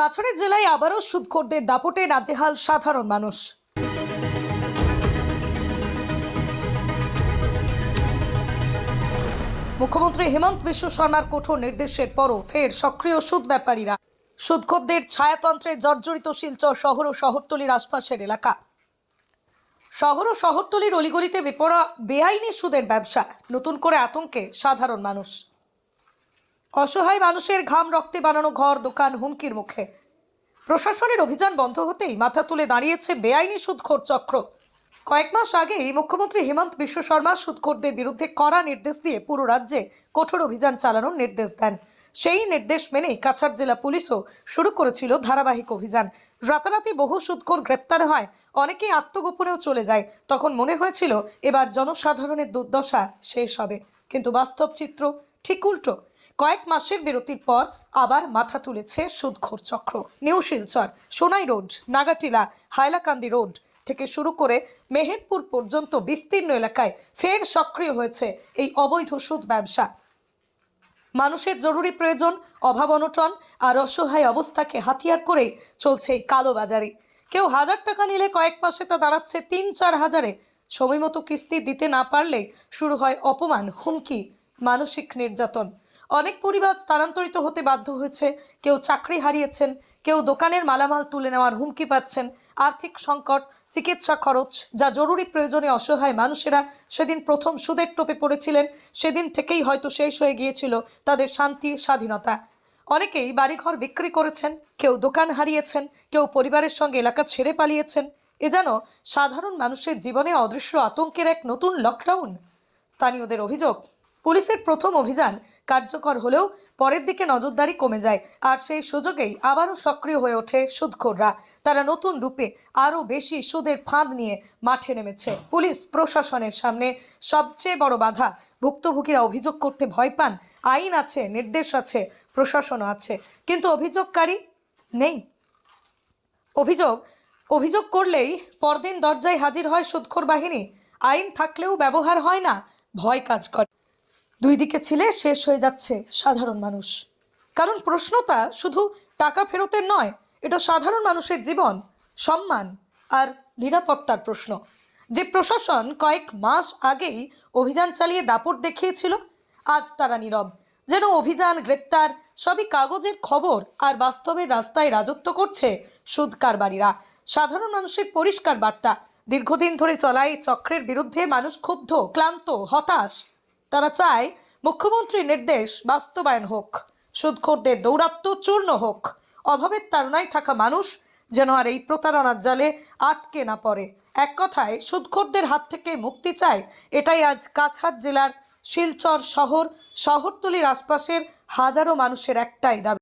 কাছাড়ের জেলায় আবারও সুদখোরদের দাপটে নাজেহাল সাধারণ মানুষ। মুখ্যমন্ত্রী হেমন্ত বিশ্ব শর্মার কঠোর নির্দেশের পরও ফের সক্রিয় সুদ ব্যাপারীরা। সুদখোরদের ছায়াতন্ত্রে জর্জরিত শিলচর শহর ও শহরতলির আশপাশের এলাকা। শহর ও শহরতলির অলিগলিতে বেপরা বেআইনি সুদের ব্যবসা, নতুন করে আতঙ্কে সাধারণ মানুষ। অসহায় মানুষের ঘাম রক্তে বানানো ঘর, দোকান হুমকির মুখে। প্রশাসনের অভিযান বন্ধ হতেই মাথা তুলে দাঁড়িয়েছে বেআইনি সুদখোর চক্র। কয়েক মাস আগেই মুখ্যমন্ত্রী হেমন্ত বিশ্ব শর্মা সুদখোরদের বিরুদ্ধে কড়া নির্দেশ দিয়ে পুরো রাজ্যে কঠোর অভিযান চালানোর নির্দেশ দেন। সেই নির্দেশ মেনে কাছাড় জেলা পুলিশও শুরু করেছিল ধারাবাহিক অভিযান। রাতারাতি বহু সুদখোর গ্রেপ্তার হয়, অনেকেই আত্মগোপনেও চলে যায়। তখন মনে হয়েছিল, এবার জনসাধারণের দুর্দশা শেষ হবে। কিন্তু বাস্তব চিত্র ঠিক উল্টো। কয়েক মাসের বিরতির পর আবার মাথা তুলেছে সুদখোর চক্র। New Silchar, Sonai road, Nagatila, Hailakandi road থেকে শুরু করে মেহেরপুর পর্যন্ত বিস্তীর্ণ এলাকায় ফের সক্রিয় হয়েছে এই অবৈধ সুদ ব্যবসা। মানুষের জরুরি প্রয়োজন, অভাব অনটন আর অসহায় অবস্থাকে হাতিয়ার করেই চলছে এই কালো বাজারে। কেউ হাজার টাকা নিলে কয়েক মাসে তা দাঁড়াচ্ছে তিন চার হাজারে। সময় মতো কিস্তি দিতে না পারলে শুরু হয় অপমান, হুমকি, মানসিক নির্যাতন। অনেক পরিবার স্থানান্তরিত হতে বাধ্য হয়েছে। কেউ চাকরি হারিয়েছেন, কেউ দোকানের মালামাল তুলে নেওয়ার হুমকি পাচ্ছেন। আর্থিক সংকট, চিকিৎসা খরচ, যা জরুরি প্রয়োজনে অসহায় মানুষেরা সেদিন প্রথম সুদের টোপে পড়েছিলেন, সেদিন থেকেই হয়তো শেষ হয়ে গিয়েছিল তাদের শান্তি, স্বাধীনতা। অনেকেই বাড়িঘর বিক্রি করেছেন, কেউ দোকান হারিয়েছেন, কেউ পরিবারের সঙ্গে এলাকা ছেড়ে পালিয়েছেন। এ যেন সাধারণ মানুষের জীবনে অদৃশ্য আতঙ্কের এক নতুন লকডাউন স্থানীয়দের অভিযোগ পুলিশের প্রথম অভিযান কার্যকর হলেও পরের দিকে নজরদারি কমে যায়, আর সেই সুযোগেই আবারও সক্রিয় হয়ে ওঠে সুদখোররা। তারা নতুন রূপে আরও বেশি সুদের ফাঁদ নিয়ে মাঠে নেমেছে। পুলিশ প্রশাসনের সামনে সবচেয়ে বড় বাধা, ভুক্তভোগীরা অভিযোগ করতে ভয় পান, আইন আছে, নির্দেশ আছে, প্রশাসনও আছে। কিন্তু অভিযোগকারী নেই। অভিযোগ অভিযোগ করলেই পরদিন দরজায় হাজির হয় সুদখোর বাহিনী। আইন থাকলেও ব্যবহার হয় না, ভয় কাজ করে। দুই দিকে ছিলে শেষ হয়ে যাচ্ছে সাধারণ মানুষ। কারণ প্রশ্নটা শুধু টাকা ফেরতের নয়, এটা সাধারণ মানুষের জীবন, সম্মান আর নিরাপত্তার প্রশ্ন। যে প্রশাসন কয়েক মাস আগেই অভিযান চালিয়ে দাপট দেখিয়েছিল, আজ তারা নীরব। যেন অভিযান, গ্রেপ্তার সবই কাগজের খবর আর বাস্তবের রাস্তায় রাজত্ব করছে সুদ কারবারিরা সাধারণ মানুষের পরিষ্কার বার্তা, দীর্ঘদিন ধরে চলা এই চক্রের বিরুদ্ধে মানুষ ক্ষুব্ধ, ক্লান্ত, হতাশ। তারা চায় মুখ্যমন্ত্রীর নির্দেশ বাস্তবায়ন হোক, সুদখোরদের দৌরাত্ম চূর্ণ হোক, অভাবের তারনায় থাকা মানুষ যেন আর এই প্রতারণার জালে আটকে না পড়ে। এক কথায়, সুদখোরদের হাত থেকে মুক্তি চায় এটাই আজ কাছাড় জেলার শিলচর শহর, শহরতলির আশপাশের হাজারো মানুষের একটাই দাবি।